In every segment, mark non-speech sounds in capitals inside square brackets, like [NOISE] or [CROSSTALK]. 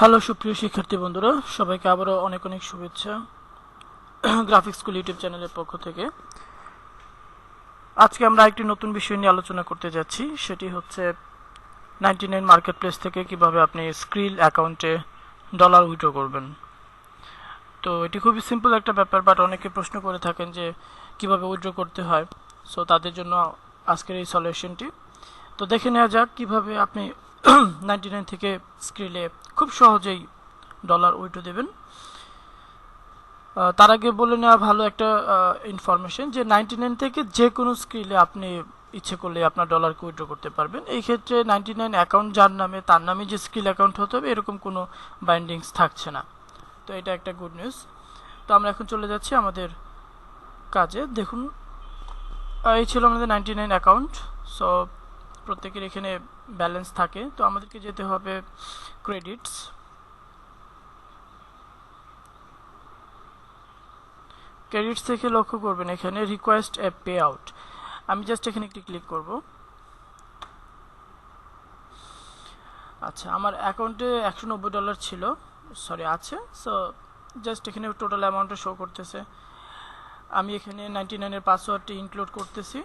Hello, সুপ্রিয় শিক্ষার্থী বন্ধুরা, সবাইকে আবারও অনেক অনেক শুভেচ্ছা [CLEARS THROAT] গ্রাফিক্স স্কুল ইউটিউব চ্যানেলের পক্ষ থেকে। আজকে আমরা একটি নতুন বিষয় নিয়ে আলোচনা করতে যাচ্ছি, সেটি হচ্ছে নাইনটি নাইন মার্কেট প্লেস থেকে কীভাবে আপনি স্ক্রিল অ্যাকাউন্টে ডলার উইড্রো করবেন। তো এটি খুবই সিম্পল একটা ব্যাপার, বাট অনেকে প্রশ্ন করে থাকেন যে কীভাবে উইড্রো করতে হয়। সো তাদের জন্য আজকের এই সলিউশনটি। তো দেখে নেওয়া যাক কীভাবে আপনি নাইনটি নাইন থেকে স্ক্রিলে খুব সহজেই ডলার উইথড্র দেবেন। তার আগে বলে নেওয়া ভালো একটা ইনফরমেশন যে নাইনটি নাইন থেকে যে কোনো স্ক্রিলে আপনি ইচ্ছে করলে আপনার ডলারকে উইথড্র করতে পারবেন। এই ক্ষেত্রে নাইনটি নাইন অ্যাকাউন্ট যার নামে, তার নামে যে স্কিল অ্যাকাউন্ট হতে হবে, এরকম কোনো বাইন্ডিংস থাকছে না। তো এটা একটা গুড নিউজ তো আমরা এখন চলে যাচ্ছি আমাদের কাজে। দেখুন এই ছিল আমাদের নাইনটি নাইন অ্যাকাউন্ট সো প্রত্যেকের এখানে ব্যালেন্স থাকে, তো আমাদেরকে যেতে হবে ক্রেডিটস ক্রেডিটস থেকে লক্ষ্য করবেন এখানে রিকোয়েস্ট এ পে আউট আমি জাস্ট এখানে একটি ক্লিক করব। আচ্ছা আমার অ্যাকাউন্টে একশো নব্বই ডলার ছিল। সরি আছে। সো জাস্ট এখানে টোটাল অ্যামাউন্টটা শো করতেছে। আমি এখানে নাইনটি নাইনের পাসওয়ার্ডটি ইনক্লুড করতেছি।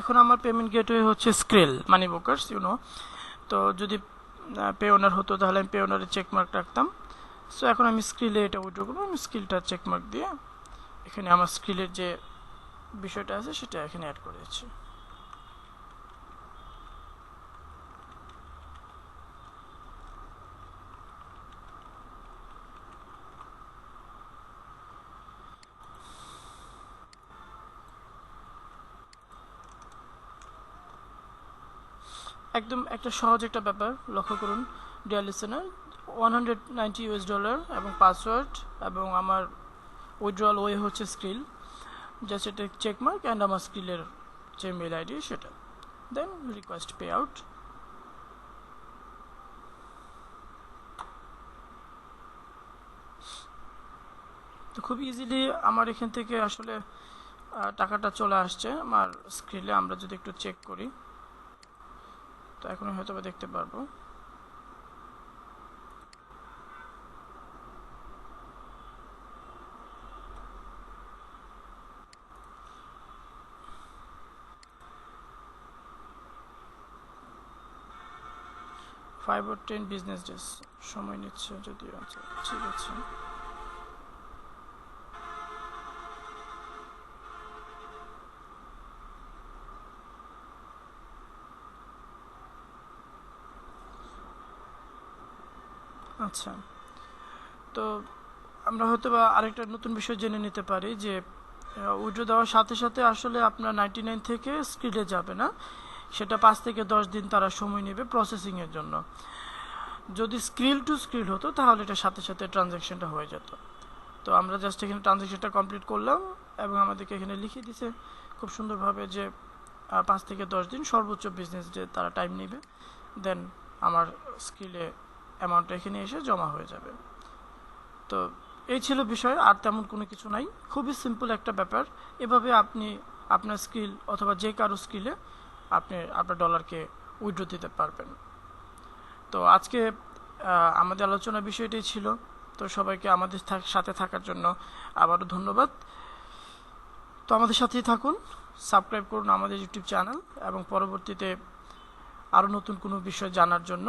এখন আমার পেমেন্ট গেটওয়ে হচ্ছে স্ক্রেল মানি বুকার্স ইউনো তো যদি পে ওনার হতো তাহলে আমি পে ওনারে চেকমার্ক রাখতাম। সো এখন আমি স্ক্রিলে এটা উইড্রো করব, আমি স্কিলটা চেকমার্ক দিয়ে এখানে আমার স্কিলের যে বিষয়টা আছে সেটা এখানে অ্যাড করেছি। একদম একটা সহজ একটা ব্যাপার, লক্ষ্য করুন dear listener one hundred ninety US dollar এবং পাসওয়ার্ড এবং আমার উইথড্রল ওয়ে হচ্ছে স্কিল জাস্ট এটা চেক মার্ক অ্যান্ড আমার স্কিলের যে মেল আইডি সেটা। দেন রিকোয়েস্ট পে আউট তো খুব ইজিলি আমার এখান থেকে আসলে টাকাটা চলে আসছে। আমার স্ক্রিলে আমরা যদি একটু চেক করি। তো এখন হয়তো বা দেখতে পারব। Five or ten business days সময় নিচ্ছে যদিও। আচ্ছা ঠিক আছে। আচ্ছা। তো আমরা হয়তো বা আরেকটা নতুন বিষয় জেনে নিতে পারি যে উইড্রো দেওয়ার সাথে সাথে আসলে আপনার নাইনটি নাইন থেকে স্ক্রিলে যাবে না। সেটা পাঁচ থেকে দশ দিন তারা সময় নেবে প্রসেসিংয়ের জন্য। যদি স্ক্রিল টু স্ক্রিল হতো, তাহলে এটা সাথে সাথে ট্রানজ্যাকশনটা হয়ে যেত। তো আমরা জাস্ট এখানে ট্রানজ্যাকশনটা কমপ্লিট করলাম এবং আমাদেরকে এখানে লিখে দিছে খুব সুন্দরভাবে যে পাঁচ থেকে দশ দিন সর্বোচ্চ বিজনেস ডে তারা টাইম নেবে দেন আমার স্কিলে অ্যামাউন্টটা এখানে এসে জমা হয়ে যাবে। তো এই ছিল বিষয়, আর তেমন কোনো কিছু নাই। খুবই সিম্পল একটা ব্যাপার। এভাবে আপনি আপনার স্কিল অথবা যে কারও স্কিলে আপনি আপনার ডলারকে উইড্রো দিতে পারবেন। তো আজকে আমাদের আলোচনার বিষয়টাই ছিল। তো সবাইকে আমাদের সাথে থাকার জন্য আবারও ধন্যবাদ। তো আমাদের সাথেই থাকুন সাবস্ক্রাইব করুন আমাদের ইউটিউব চ্যানেল এবং পরবর্তীতে আরও নতুন কোনো বিষয় জানার জন্য।